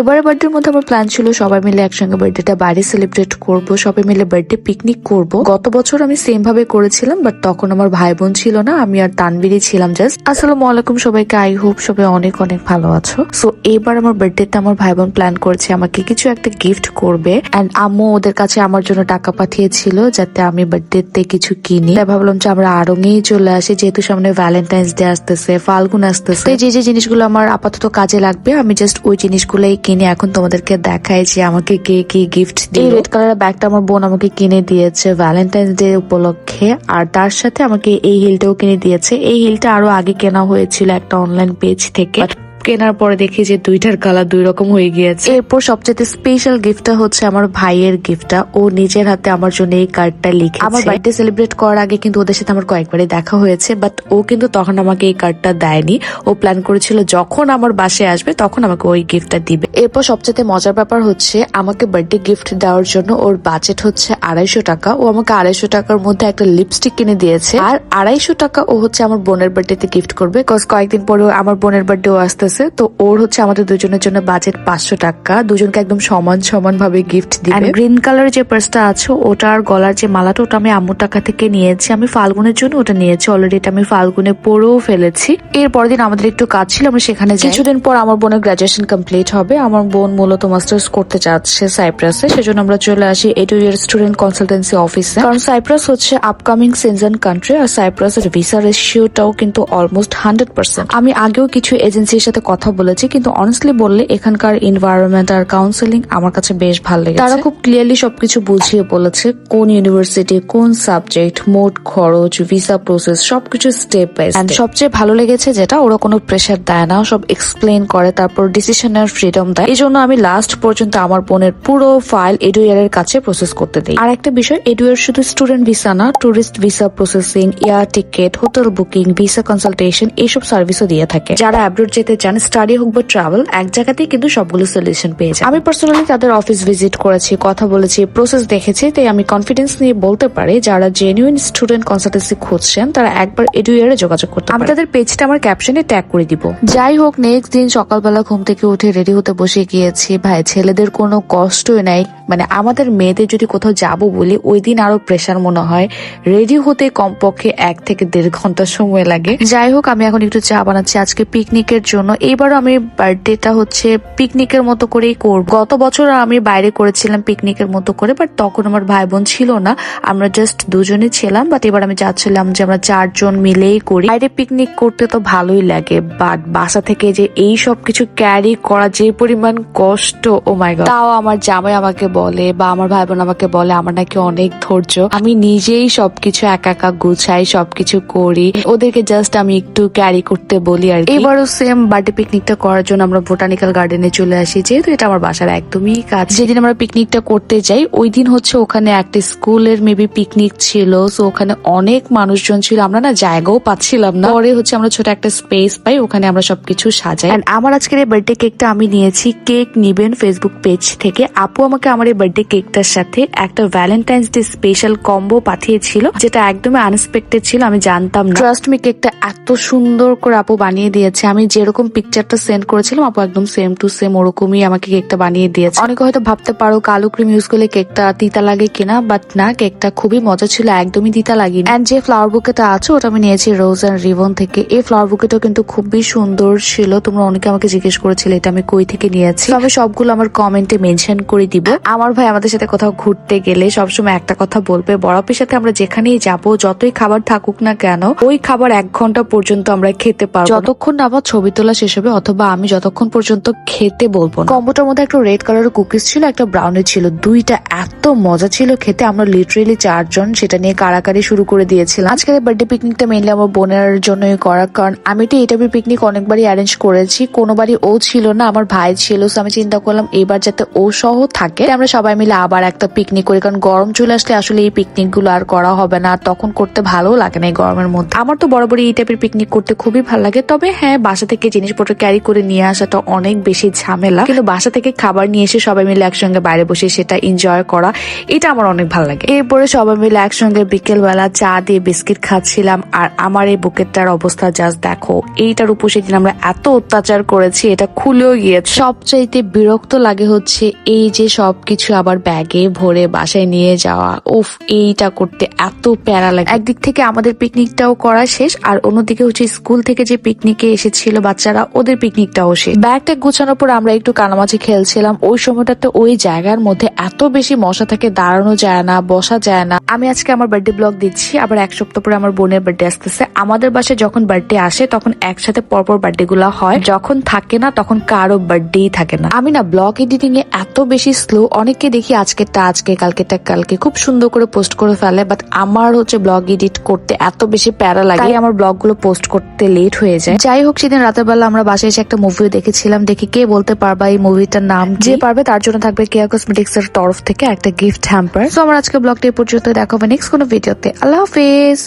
এবারে বার্থডের মধ্যে আমার প্ল্যান ছিল সবাই মিলে একসঙ্গে বার্থডেটা বাইরে সেলিব্রেট করব, সবাই মিলে বার্থডে পিকনিক করব। গত বছর আমি সেম ভাবে করেছিলাম বাট তখন আমার ভাই বোন ছিল না, আমি আর তানবিরই ছিলাম জাস্ট আসসালামু আলাইকুম সবাইকে আই হোপ সবাই অনেক অনেক ভালো আছো। সো এবার আমার বার্থডেতে আমার ভাই বোন প্ল্যান করেছে, আমাকে কিছু একটা গিফট করবে। অ্যান্ড আম্মু ওদের কাছে আমার জন্য টাকা পাঠিয়েছিল যাতে আমি বার্থডেতে কিছু কিনি। তাই ভাবলাম যে আমরা আরঙেই চলে আসি, যেহেতু সামনে ভ্যালেন্টাইন্স ডে আসতেছে, ফাল্গুন আসতেছে। যে যে জিনিসগুলো আমার আপাতত কাজে লাগবে, আমি জাস্ট ওই জিনিসগুলোই কিনে এখন তোমাদেরকে দেখাই যে আমাকে কে কি গিফট দিয়ে রেড কালারের ব্যাগটা আমার বোন আমাকে কিনে দিয়েছে ভ্যালেন্টাইন্স ডে উপলক্ষে। আর তার সাথে আমাকে এই হিলটাও কিনে দিয়েছে। এই হিলটা আরও আগে কেনা হয়েছিল একটা অনলাইন পেজ থেকে। কেনার পরে দেখি যে দুইটার কালার দুই রকম হয়ে গিয়েছে। এরপর সবচেয়ে স্পেশাল গিফটটা হচ্ছে আমার ভাইয়ের গিফটটা ও নিজের হাতে আমার জন্য এই কার্ডটা লিখে আমার বার্থডে সেলিব্রেট করার আগে কিন্তু ওদের সাথে আমার কয়েকবারই দেখা হয়েছে বাট ও কিন্তু তখন আমাকে এই কার্ডটা দেয়নি। ও প্ল্যান করেছিল যখন আমার বাসে আসবে তখন আমাকে ওই গিফটটা দিবে। এরপর সবচেয়ে মজার ব্যাপার হচ্ছে আমাকে বার্থডে গিফট দেওয়ার জন্য ওর বাজেট হচ্ছে আড়াইশো টাকা। ও আমাকে আড়াইশো টাকার মধ্যে একটা লিপস্টিক কিনে দিয়েছে। আর আড়াইশো টাকা ও হচ্ছে আমার বোনের বার্থডেতে গিফট করবে কজ কয়েকদিন পরে আমার বোনের বার্থডেও আসতেছে তো ওর হচ্ছে আমাদের দুজনের জন্য বাজেট পাঁচশো টাকা। দুজনকে একদম সমান সমান ভাবে গিফট দিবে গ্রিন কালার যে পার্সটা আছে ওটার গলার যে মালাটা ওটা আমি আম্মুর টাকা থেকে নিয়েছি। আমি ফাল্গুনের জন্য ওটা নিয়েছি। অলরেডি এটা আমি ফাল্গুনে পরেও ফেলেছি। এর পরের দিন আমাদের একটু কাজ ছিল আমরা সেখানে কিছুদিন পর আমার বোনের গ্রাজুয়েশন কমপ্লিট হবে। আমার বোন মূলত মাস্টার্স করতে চাচ্ছে সাইপ্রাসে সেজন্য আমরা চলে আসি এটু ইয়ার স্টুডেন্ট কনসালটেন্সি অফিসে কারণ সাইপ্রাস হচ্ছে আপকামিং সিজন কান্ট্রি আর সাইপ্রাসের ভিসা রেশিওটাও কিন্তু অলমোস্ট হান্ড্রেড পার্সেন্ট আমি আগেও কিছু এজেন্সির সাথে কথা বলেছি কিন্তু অনেস্টলি বললে এখানকার এনভায়রনমেন্ট আর কাউন্সেলিং আমার কাছে বেশ ভালো লেগেছে। তারা খুব ক্লিয়ারলি সবকিছু বুঝিয়ে বলেছে কোন ইউনিভার্সিটি কোন সাবজেক্ট মোট খরচ ভিসা প্রসেস সবকিছু স্টেপ বাই স্টেপ সবচেয়ে ভালো লেগেছে যেটা ওরা কোনো প্রেশার দেয় না সব এক্সপ্লেন করে তারপর ডিসিশন নেওয়ার ফ্রিডম দেয়। এই জন্য আমি লাস্ট পর্যন্ত আমার বোনের পুরো ফাইল এডুয়ারের কাছে প্রসেস করতে দিই। আর একটা বিষয় এডুয়ার শুধু স্টুডেন্ট ভিসা না tourist visa processing air ticket hotel booking visa consultation এইসব সার্ভিসও দিয়ে থাকে। যারা অ্যাব্রোড যেতে চান স্টাডি হোক বা ট্রাভেল এক জায়গাতেই কিন্তু সবগুলো সলিউশন পেয়ে যায় আমি পার্সোনালি তাদের অফিস ভিজিট করেছি কথা বলেছি প্রসেস দেখেছি তাই আমি কনফিডেন্স নিয়ে বলতে পারি যারা জেনুইন স্টুডেন্ট কনসালটেন্সি খুঁজছেন তারা একবার এডুয়ারে যোগাযোগ করতে আমি তাদের পেজটা আমার ক্যাপশনে ট্যাগ করে দিব। যাই হোক নেক্সট দিন সকালবেলা ঘুম থেকে উঠে রেডি হতে বসে গিয়েছি। ভাই ছেলেদের কোনো কষ্টই নাই। মানে আমাদের মেয়েদের যদি কোথাও যাব বলি ওই দিন আরও প্রেশার মনে হয়। রেডি হতে কমপক্ষে এক থেকে দেড় ঘণ্টা সময় লাগে। যাই হোক আমি এখন একটু চা বানাচ্ছি। আজকে পিকনিকের জন্য এবারও আমি বার্থডেটা হচ্ছে পিকনিকের মতো করেই করব। গত বছর আমি বাইরে করেছিলাম পিকনিকের মতো করে বাট তখন আমার ভাই বোন ছিল না। আমরা জাস্ট দুজনে ছিলাম বাট এবার আমি চাচ্ছিলাম যে আমরা চারজন মিলেই করি। বাইরে পিকনিক করতে তো ভালোই লাগে বাট বাসা থেকে যে এই সব কিছু ক্যারি করা যে পরিমাণ কষ্ট ও মাই গড তাও আমার জামাই আমাকে বলে বা আমার ভাই বোন আমাকে বলে, আমার নাকি অনেক ধৈর্য। আমি নিজেই সবকিছু একা একা গুছাই, সবকিছু করি। ওদেরকে জাস্ট আমি একটু ক্যারি করতে বলি আর। এবারও সেম বার্থডে পিকনিকটা করার জন্য আমরা বোটানিক্যাল গার্ডেনে চলে আসি যেহেতু এটা আমার বাসার একদমই কাজ যেদিন আমরা পিকনিকটা করতে যাই ওই দিন হচ্ছে ওখানে একটা স্কুলের মেবি পিকনিক ছিল সো ওখানে অনেক মানুষজন ছিল। আমরা না জায়গাও পাচ্ছিলাম না। পরে হচ্ছে আমরা ছোট একটা স্পেস পাই ওখানে আমরা সবকিছু সাজাই। আমার আজকের এই বার্থডে কেকটা আমি নিয়েছি কেক নিবেন ফেসবুক পেজ থেকে। আপু আমাকে আমার এই বার্থডে কেকটার সাথে একটা ভ্যালেন্টাইন্স ডে স্পেশাল কম্বো পাঠিয়েছিল যেটা একদমই আনএক্সপেক্টেড ছিল আমি জানতাম না। ট্রাস্ট মি কেকটা এত সুন্দর করে আপু বানিয়ে দিয়েছে। আমি যেরকম পিকচারটা সেন্ড করেছিলাম, আপু একদম সেম টু সেম ওরকমই আমাকে কেকটা বানিয়ে দিয়েছে। অনেকে হয়তো ভাবতে পারো কালো ক্রিম ইউজ করলে কেকটা তিতা লাগে কিনা বাট না কেকটা খুবই মজা ছিল, একদমই তিতা লাগেনি। এন্ড যে ফ্লাওয়ার বুকেটা আছে, ওটা আমি নিয়েছি রোজ অ্যান্ড রিবন থেকে। এই ফ্লাওয়ার বুকেটা কিন্তু খুবই সুন্দর ছিল। তোমরা অনেকে আমাকে জিজ্ঞেস করেছিলে, এটা আমি কই থেকে নিয়েছি? আমি সবগুলো আমার কমেন্টে মেনশন করে দিব। আমার ভাই আমাদের সাথে কোথাও ঘুরতে গেলে সবসময় একটা কথা বলবে বরফের সাথে আমরা যেখানেই যাব, যতই খাবার থাকুক না কেন, ওই খাবার এক ঘণ্টা পর্যন্ত আমরা খেতে পারব। যতক্ষণ না আমার ছবি তোলা হবে অথবা আমি যতক্ষণ পর্যন্ত খেতে বলব কম্বোটার মধ্যে একটা রেড কালারের কুকিজ ছিল, একটা ব্রাউনের ছিল। দুইটা এত মজা ছিল খেতে। আমরা লিটারেলি চারজন সেটা নিয়ে কারাকারি শুরু করে দিয়েছিলাম। আজকের বার্থডে পিকনিকটা মেনলি আমার বোনের জন্যই করা, কারণ আমি তো এটা পিকনিক অনেকবারই অ্যারেঞ্জ করেছি। কোনোবারই ও ছিল না, আমার ভাই ছিল, So আমি চিন্তা করলাম এবার যাতে ও সহ থাকে। আমরা সবাই মিলে আবার একটা পিকনিক করি, কারণ গরম চলে আসলে আসলে এই পিকনিকগুলো আর করা হবে না তখন করতে ভালো লাগে না এই গরমের মধ্যে। আমার তো বরাবরই এই টাইপের পিকনিক করতে খুবই ভালো লাগে। তবে হ্যাঁ বাসা থেকে জিনিসপত্র জিনিসপত্র ক্যারি করে নিয়ে আসাটা অনেক বেশি ঝামেলা। কিন্তু বাসা থেকে খাবার নিয়ে এসে সবাই মিলে একসঙ্গে বাইরে বসে সেটা এনজয় করা, এটা আমার অনেক ভালো লাগে। এরপরে সবাই মিলে একসঙ্গে বিকেল বেলা চা দিয়ে বিস্কিট খাচ্ছিলাম, আর আমার এই বুকেটটার অবস্থা জাস্ট দেখো, এইটার উপর সেদিন আমরা এত অত্যাচার করেছি, এটা খুলেও গিয়েছে। সবচাইতে বিরক্ত লাগে হচ্ছে এই যে সবকিছু আবার ব্যাগে ভরে বাসায় নিয়ে যাওয়া, উফ, এইটা করতে এত প্যারা লাগে। একদিক থেকে আমাদের পিকনিকটাও করা শেষ, আর অন্যদিকে হচ্ছে স্কুল থেকে যে পিকনিকে এসেছিল বাচ্চারা ওদের পিকনিকটাও শেষ। ব্যাগটা গোছানোর পর আমরা একটু কানামাছি খেলছিলাম। ওই সময়টাতে ওই জায়গার মধ্যে এত বেশি মশা থাকে, দাঁড়ানো যায় না, বসা যায় না। আমি আজকে আমার বার্থডে ব্লগ দিচ্ছি, আবার এক সপ্তাহ পরে আমার বোনের বার্থডে আসতেছে। আমাদের বাসায় যখন বার্থডে আসে, তখন একসাথে পরপর বার্থডে গুলা হয়। যখন থাকে না, তখন কারও বার্থডেই থাকে না। আমি না ব্লগ এডিটিং এ এত বেশি স্লো অনেককে দেখি আজকেরটা, আজকে, কালকেরটা, কালকে। খুব সুন্দর করে পোস্ট করে ফেলে বাট আমার হচ্ছে ব্লগ এডিট করতে এত বেশি প্যারা লাগে। আমার ব্লগগুলো পোস্ট করতে লেট হয়ে যায়। যাই হোক, সেদিন রাতের বেলা আমরা বাসায় এসে একটা মুভিও দেখেছিলাম দেখি কে বলতে পারবা এই মুভিটার নাম যে পারবে তার জন্য থাকবে কেয়া কসমেটিক্স এর তরফ থেকে একটা গিফট হ্যাম্পার তো আমার আজকে ব্লগটি পর্যন্ত দেখাবো নেক্সট কোনো ভিডিওতে আল্লাহ হাফেজ!